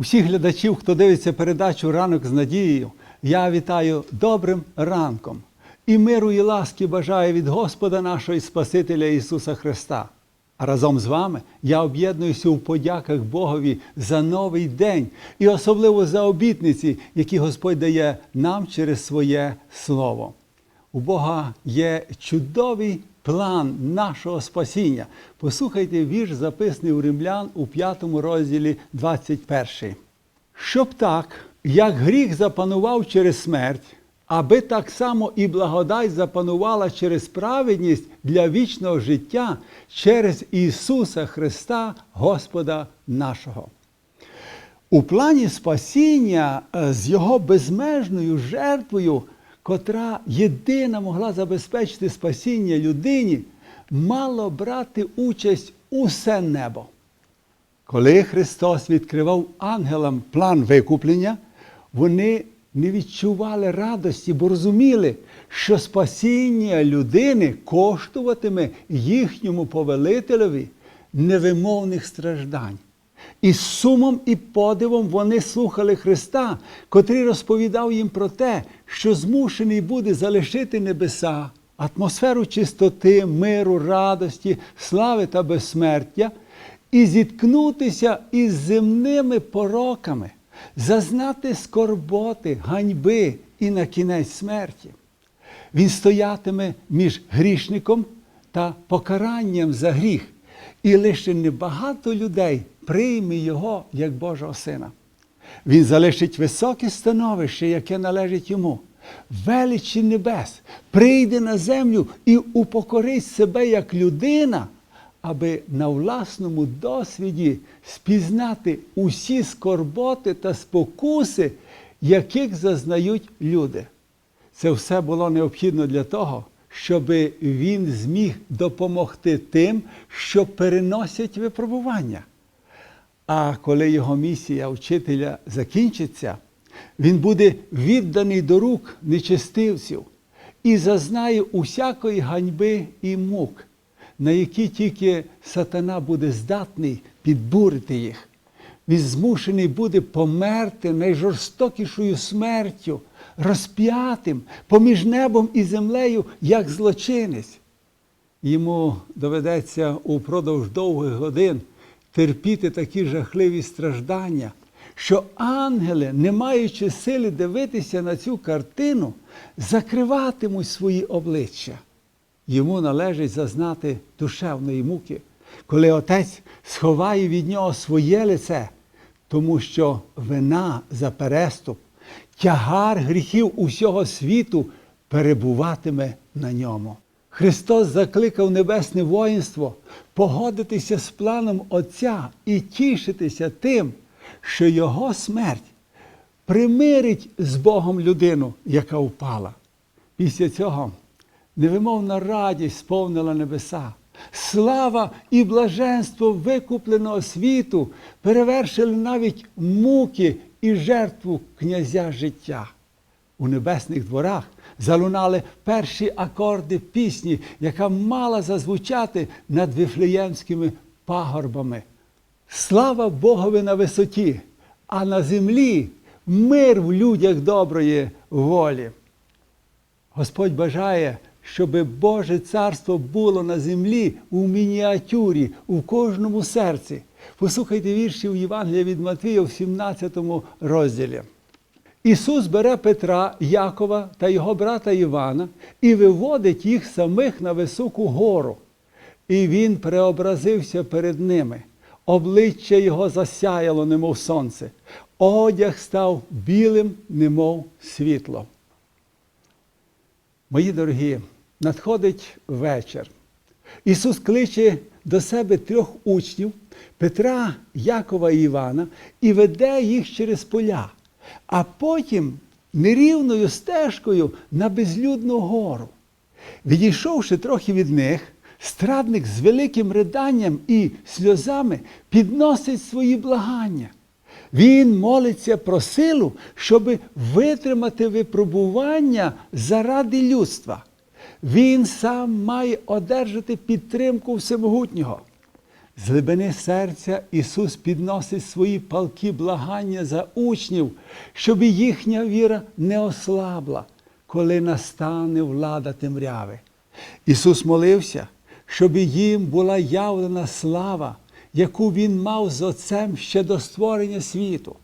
Усіх глядачів, хто дивиться передачу Ранок з надією, я вітаю добрим ранком і миру і ласки бажаю від Господа нашого і Спасителя Ісуса Христа. А разом з вами я об'єднуюся у подяках Богові за новий день і особливо за обітниці, які Господь дає нам через своє Слово. У Бога є чудовий план нашого спасіння. Послухайте вірш, записаний у Римлян у 5 розділі 21. Щоб так, як гріх запанував через смерть, аби так само і благодать запанувала через праведність для вічного життя через Ісуса Христа, Господа нашого. У плані спасіння е, з його безмежною жертвою, котра єдина могла забезпечити спасіння людині, мало брати участь усе небо. Коли Христос відкривав ангелам план викуплення, вони не відчували радості, бо розуміли, що спасіння людини коштуватиме їхньому повелителеві невимовних страждань. І з сумом і подивом вони слухали Христа, котрий розповідав їм про те, що змушений буде залишити небеса, атмосферу чистоти, миру, радості, слави та безсмертя, і зіткнутися із земними пороками, зазнати скорботи, ганьби і на кінець смерті. Він стоятиме між грішником та покаранням за гріх, і лише небагато людей прийме його як Божого Сина. Він залишить високе становище, яке належить йому, величі небес, прийде на землю і упокорить себе як людина, аби на власному досвіді спізнати усі скорботи та спокуси, яких зазнають люди. Це все було необхідно для того, щоб він зміг допомогти тим, що переносять випробування. А коли його місія вчителя закінчиться, він буде відданий до рук нечестивців і зазнає усякої ганьби і мук, на які тільки сатана буде здатний підбурити їх. Він змушений буде померти найжорстокішою смертю, розп'ятим поміж небом і землею, як злочинець. Йому доведеться упродовж довгих годин терпіти такі жахливі страждання, що ангели, не маючи сили дивитися на цю картину, закриватимуть свої обличчя. Йому належить зазнати душевної муки, коли отець сховає від нього своє лице, тому що вина за переступ, тягар гріхів усього світу перебуватиме на ньому. Христос закликав небесне воїнство погодитися з планом Отця і тішитися тим, що Його смерть примирить з Богом людину, яка впала. Після цього невимовна радість сповнила небеса. Слава і блаженство викупленого світу перевершили навіть муки і жертву князя життя. У небесних дворах залунали перші акорди пісні, яка мала зазвучати над вифлеємськими пагорбами. Слава Богові на висоті, а на землі мир в людях доброї волі. Господь бажає, щоб Боже царство було на землі у мініатюрі, у кожному серці. Послухайте вірші у Євангелія від Матвія в 17 розділі. Ісус бере Петра, Якова та його брата Івана і виводить їх самих на високу гору. І він преобразився перед ними. Обличчя його засяяло, немов сонце, одяг став білим, немов світло. Мої дорогі, надходить вечір. Ісус кличе до себе трьох учнів Петра, Якова і Івана і веде їх через поля, а потім нерівною стежкою на безлюдну гору. Відійшовши трохи від них, страдник з великим риданням і сльозами підносить свої благання. Він молиться про силу, щоб витримати випробування заради людства. Він сам має одержати підтримку всемогутнього. З глибини серця Ісус підносить свої палки благання за учнів, щоб їхня віра не ослабла, коли настане влада темряви. Ісус молився, щоб їм була явлена слава, яку Він мав з Отцем ще до створення світу,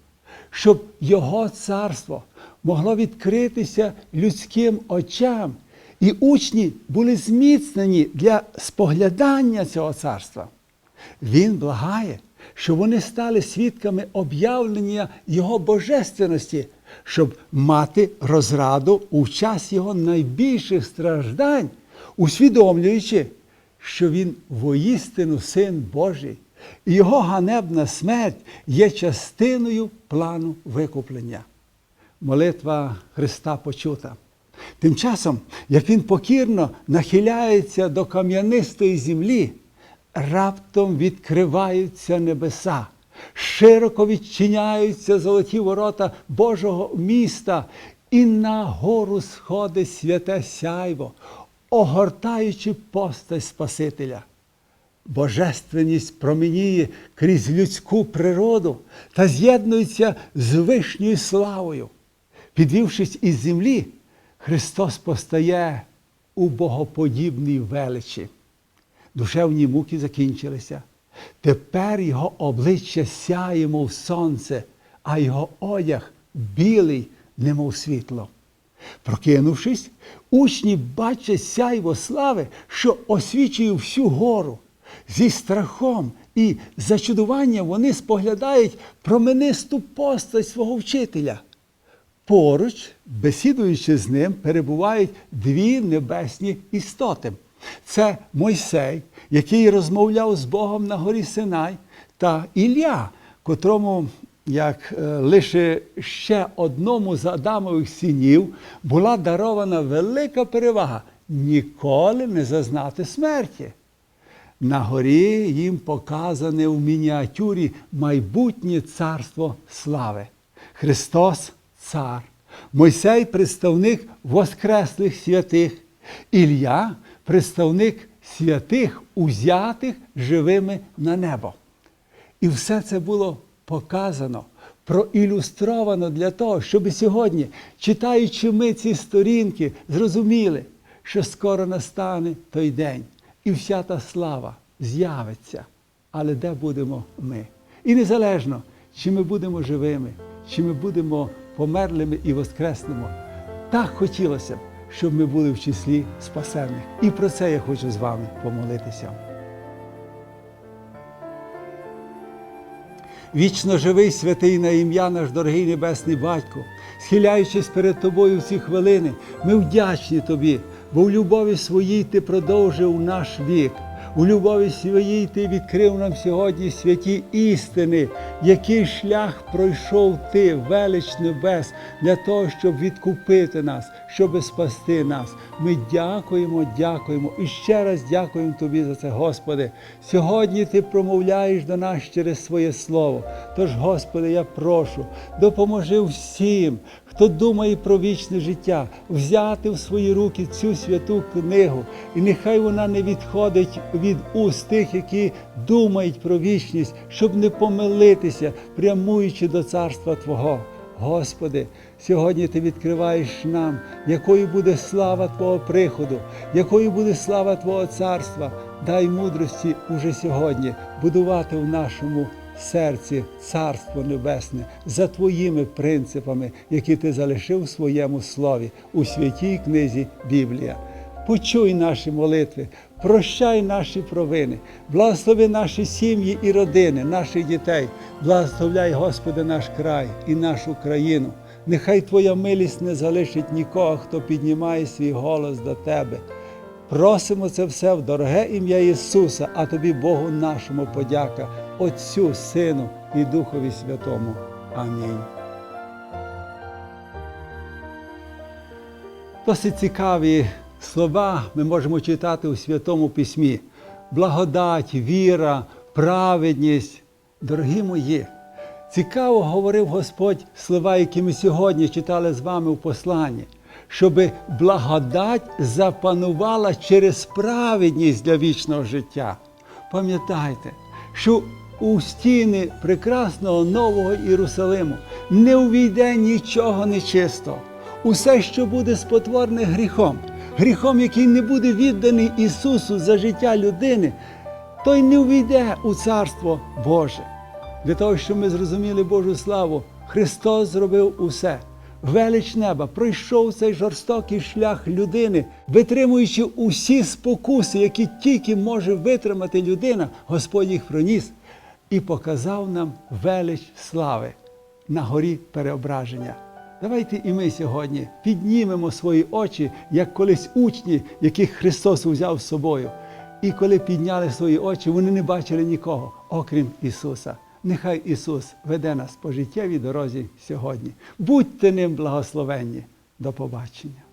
щоб Його царство могло відкритися людським очам, і учні були зміцнені для споглядання цього царства. Він благає, щоб вони стали свідками об'явлення Його божественності, щоб мати розраду у час Його найбільших страждань, усвідомлюючи, що Він воістину Син Божий, і Його ганебна смерть є частиною плану викуплення. Молитва Христа почута. Тим часом, як він покірно нахиляється до кам'янистої землі, раптом відкриваються небеса, широко відчиняються золоті ворота Божого міста, і на гору сходить святе сяйво, огортаючи постать Спасителя. Божественність променіє крізь людську природу та з'єднується з вишньою славою. Підвівшись із землі, Христос постає у богоподібній величі. Душевні муки закінчилися. Тепер його обличчя сяє, мов сонце, а його одяг білий, немов світло. Прокинувшись, учні бачать сяйво слави, що освічує всю гору. Зі страхом і зачудуванням вони споглядають променисту постать свого вчителя. Поруч, бесідуючи з ним, перебувають дві небесні істоти. Це Мойсей, який розмовляв з Богом на горі Синай, та Ілля, котрому, як е, лише ще одному з Адамових синів, була дарована велика перевага ніколи не зазнати смерті. На горі їм показане в мініатюрі майбутнє царство слави. Христос цар, Мойсей представник воскреслих святих, Ілля представник святих, узятих живими на небо. І все це було показано, проілюстровано для того, щоб сьогодні, читаючи ми ці сторінки, зрозуміли, що скоро настане той день, і вся та слава з'явиться. Але де будемо ми? І незалежно, чи ми будемо живими, чи ми будемо померлими і воскреснемо. Так хотілося б, щоб ми були в числі спасених. І про це я хочу з вами помолитися. Вічно живий святий на ім'я наш дорогий Небесний Батько, схиляючись перед Тобою в ці хвилини, ми вдячні Тобі, бо в любові своїй Ти продовжив наш вік. У любові своїй Ти відкрив нам сьогодні святі істини, який шлях пройшов Ти, велич небес, для того, щоб відкупити нас, щоб спасти нас. Ми дякуємо, дякуємо і ще раз дякуємо Тобі за це, Господи. Сьогодні Ти промовляєш до нас через своє слово. Тож, Господи, я прошу, допоможи всім, хто думає про вічне життя, взяти в свої руки цю святу книгу, і нехай вона не відходить від уст тих, які думають про вічність, щоб не помилитися, прямуючи до царства Твого. Господи, сьогодні Ти відкриваєш нам, якою буде слава Твого приходу, якою буде слава Твого царства. Дай мудрості уже сьогодні будувати в нашому серці Царство Небесне за Твоїми принципами, які Ти залишив у своєму слові у святій книзі Біблія. Почуй наші молитви, прощай наші провини, благослови наші сім'ї і родини, наших дітей, благословляй, Господи, наш край і нашу країну. Нехай Твоя милість не залишить нікого, хто піднімає свій голос до Тебе. Просимо це все в дороге ім'я Ісуса, а тобі, Богу нашому, подяка, Отцю, Сину і Духові Святому. Амінь. Досить цікаві слова ми можемо читати у Святому Письмі. Благодать, віра, праведність. Дорогі мої, цікаво говорив Господь слова, які ми сьогодні читали з вами у посланні, щоб благодать запанувала через праведність для вічного життя. Пам'ятайте, що у стіни прекрасного нового Єрусалиму не увійде нічого нечистого. Усе, що буде спотворне гріхом, гріхом, який не буде відданий Ісусу за життя людини, той не увійде у Царство Боже. Для того, щоб ми зрозуміли Божу славу, Христос зробив усе. Велич неба пройшов цей жорстокий шлях людини, витримуючи усі спокуси, які тільки може витримати людина, Господь їх проніс і показав нам велич слави на горі переображення. Давайте і ми сьогодні піднімемо свої очі, як колись учні, яких Христос узяв з собою. І коли підняли свої очі, вони не бачили нікого, окрім Ісуса. Нехай Ісус веде нас по життєвій дорозі сьогодні. Будьте ним благословенні. До побачення.